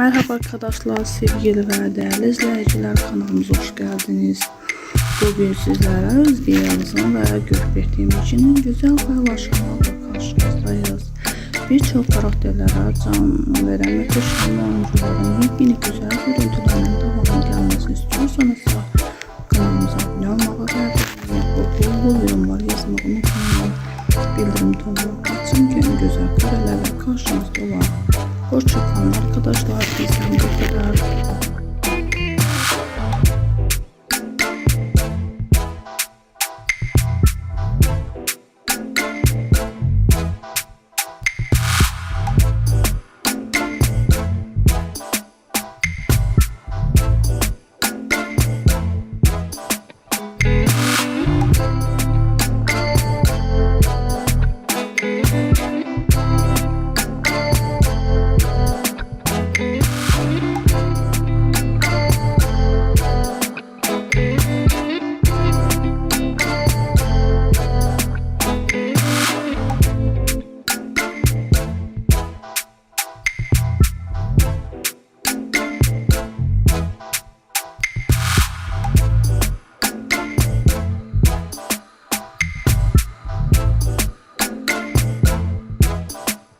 Merhaba arkadaşlar, sevgili ve değerli izleyiciler kanalımıza hoş geldiniz. Bugün sizlere Özge'mizin ve Gökberk'imizin güzel paylaşımlarla karşınızdayız. Birçok karakterlere can veren ve kışkırma oyuncuların yepyeni güzel görüntülerinin devamlı gelmesini istiyorsanız kanalımıza abone olmağı ve bol bol yorumlar yazmayı unutmayın. Bildirim tonunu açın ki güzel karakterler oh